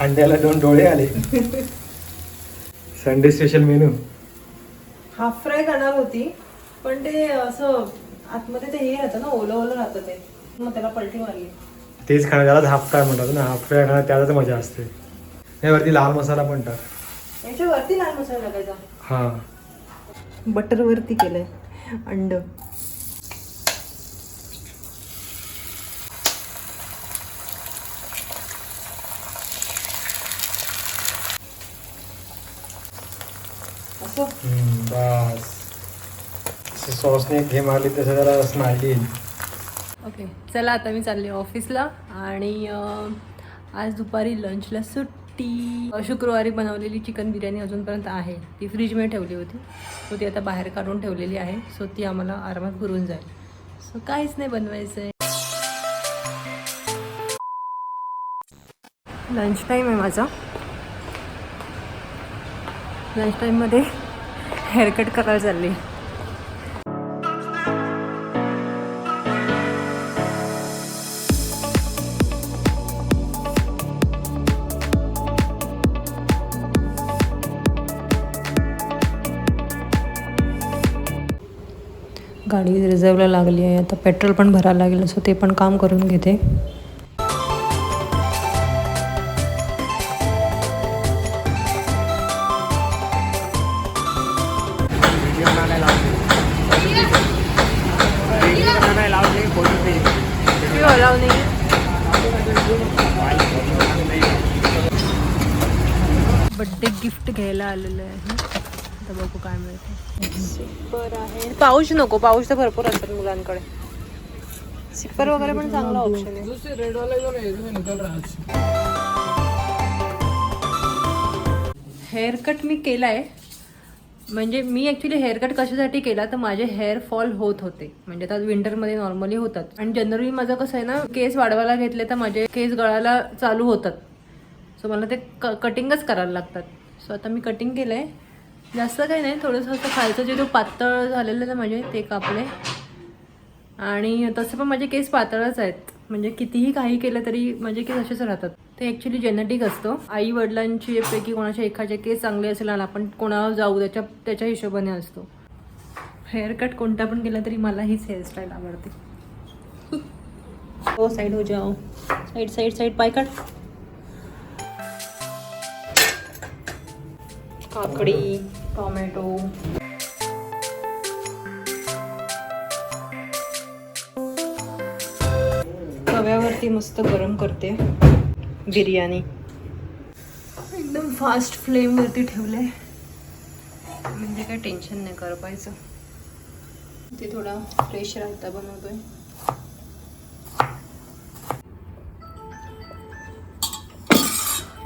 अंड्याला दोन डोळे आले. Sunday special menu half fry करणार होती पण ते असं आतमध्ये ते हे राहतं ना ओलं ओलं राहतं ते. मग त्याला पलटी मारली. तेच खाणं त्यालाच हाफ फ्राय म्हणतात ना. हाफ फ्राय खाणं त्यालाच मजा असते. हे वरती लाल मसाला पण टाक. याच्यावरती लाल मसाला टाकायचा. हा. बटरवरती केलंय. अंड असं हम्म, बस. सॉसने घे मारली तसं जरा स्माइली ओके चला आता मी चालले ऑफिसला आणि आज दुपारी लंचला सुट्टी. शुक्रवारी बनवलेली चिकन बिर्याणी अजूनपर्यंत आहे. ती फ्रीजमध्ये ठेवली होती. सो ती आता बाहेर काढून ठेवलेली आहे. सो ती आम्हाला आरामात पुरून जाईल. सो काहीच नाही बनवायचं आहे लंच टाईम आहे माझा. लंच टाईममध्ये हेअरकट करायला चालली. गाडी रिझर्वला लागली आहे. आता पेट्रोल पण भरायला लागेल सो ते पण काम करून घेते. बड्डे गिफ्ट घ्यायला आलेलं आहे. आता बघू काय मिळते सिप्पर आहे. पाऊच नको पाऊच तर भरपूर असतात मुलांकडे. सिप्पर वगैरे पण चांगला ऑप्शन आहे. हेअरकट मी केला आहे म्हणजे मी ॲक्च्युली हेअरकट कशासाठी केला? तर माझे हेअर फॉल होत होते. म्हणजे आता विंटरमध्ये नॉर्मली होतात. आणि जनरली माझं कसं आहे ना केस वाढवायला घेतले तर माझे केस गळायला चालू होतात. सो मला ते क कटिंगच करायला लागतात. सो आता मी कटिंग केलं आहे जास्त काही नाही थोडंसं असं खालचं जे तो पातळ झालेलं ना माझे ते कापले आणि तसं पण माझे केस पातळच आहेत. म्हणजे कितीही काही केलं तरी माझे केस असेच राहतात. ते ॲक्च्युली जेनेटिक असतं. आई वडिलांची पैकी कोणाच्या एखाद्या केस चांगले असेल आणि आपण कोणावर जाऊ त्याच्या त्याच्या हिशोबाने असतो. हेअरकट कोणता पण केला तरी मला हीच हेअरस्टाईल आवडते. हो साईड हो जाओ. साईड साईड साईड पाय काढ. काकडी टोमॅटो तव्यावरती मस्त गरम करते. बिर्याणी. एकदम फास्ट फ्लेमवरती ठेवले म्हणजे काय टेन्शन नाही करपायचं ते थोडा फ्रेश राहता बनवतोय.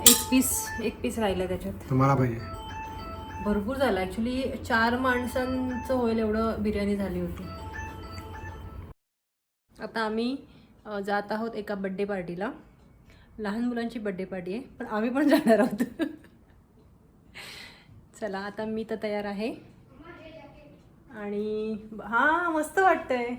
एक पीस एक पीस राहिलं त्याच्यात. तुम्हाला पाहिजे. भरपूर झालं. ॲक्च्युली चार माणसांचं होईल एवढं बिर्याणी झाली होती. आता आम्ही जात आहोत एका बड्डे पार्टीला लहान मुलांची बड्डे पार्टी आहे पण आम्ही पण जाणार आहोत. चला आता मी तर तयार आहे. आणि हां मस्त वाटतंय.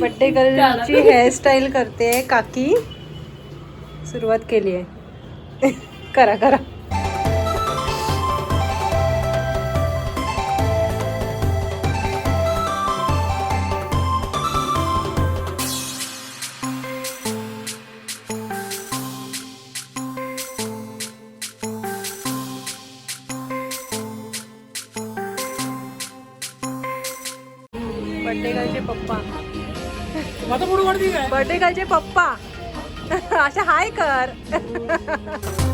बड्डे गर्लची हेअरस्टाईल करते काकी। सुरुवात केली आहे करा करा। बड्डे गर्लचे पप्पा। बर्थडे गर्लचे पप्पा. अशा हाय कर.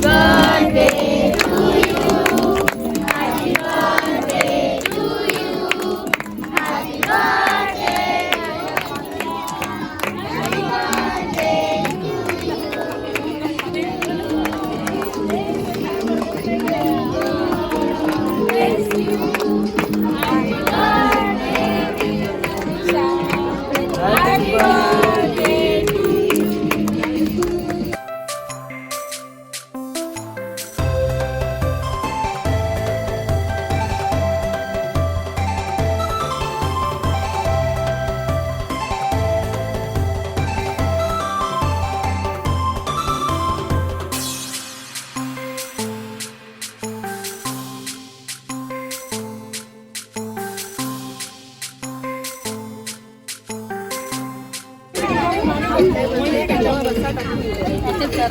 birthday.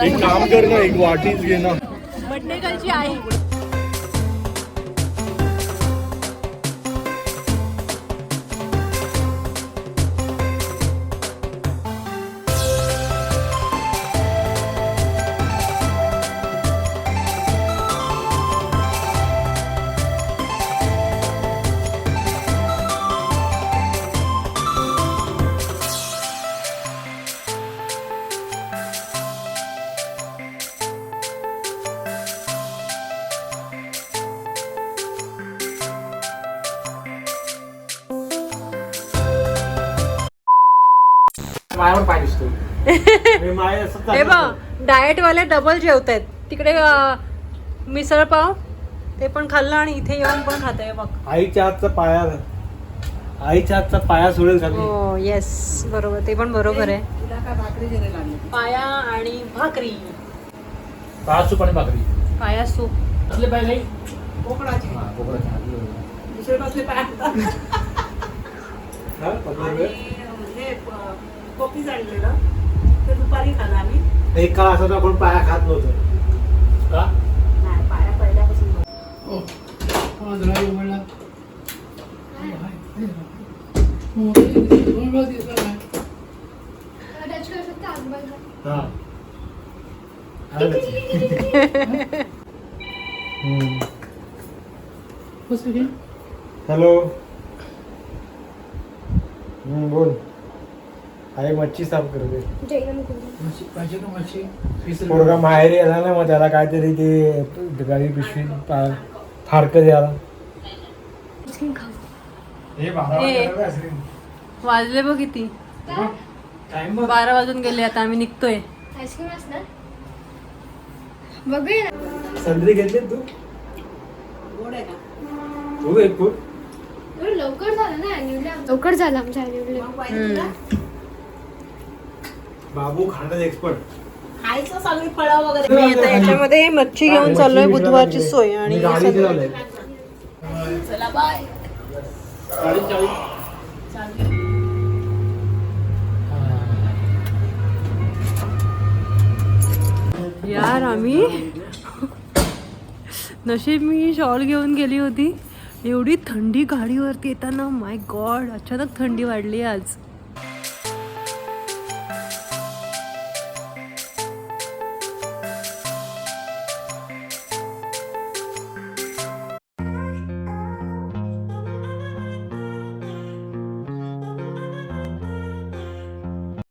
एक काम कर ना एक वाटीच घे ना. बड्डेकरची आई. मायावर पाय दिसतो हे बघ डाएट वाले डबल जेवत आहेत तिकडे मिसळ पाव ते पण खाल्लं आणि इथे येऊन पण खात आहे बघ. आईच्या हातचा पाया आईच्या हातचा पाया सोडेल का? हो येस बरोबर ते पण बरोबर आहे. पाया आणि भाकरी. पाया सूप आणि भाकरी. पाया सूप. असले पाय नाही कोकणाचे. हा, कोकणाचे. दुसरे कसले पाय आणतात. हा, पकडलं आणि वेळ. हे कॉफी आणलेलं ते दुपारी खाल्लं आम्ही. एक काळ असा आपण पाया खात नव्हतो. का? नाही पाया पहिल्यापासून नव्हतं. हा हॅलो. हम्म, बोल. आई मच्छी साफ करते. पोरगा माहेरी आला ना मग त्याला काहीतरी ते गाडी पिशवी फारकं आईस्क्रीम. वाजले बघ किती. बारा वाजून गेले आता आम्ही निघतोय. बघूया संत्री घेतली तू? तू एक लवकर झालं ना लवकर झालं आमच्या ॲन्युअली मग पाहिजे तुला बाबू खाण्यात एक्सपर्ट खायचं सगळी फळं वगैरे. मी आता याच्यामध्ये मच्छी घेऊन चाललोय बुधवारची सोय आणि सगळं- चला बाय यार आम्ही नशीब मी शॉल घेऊन गेली होती. एवढी थंडी गाडीवरती येताना माय गॉड अचानक थंडी वाढली आज.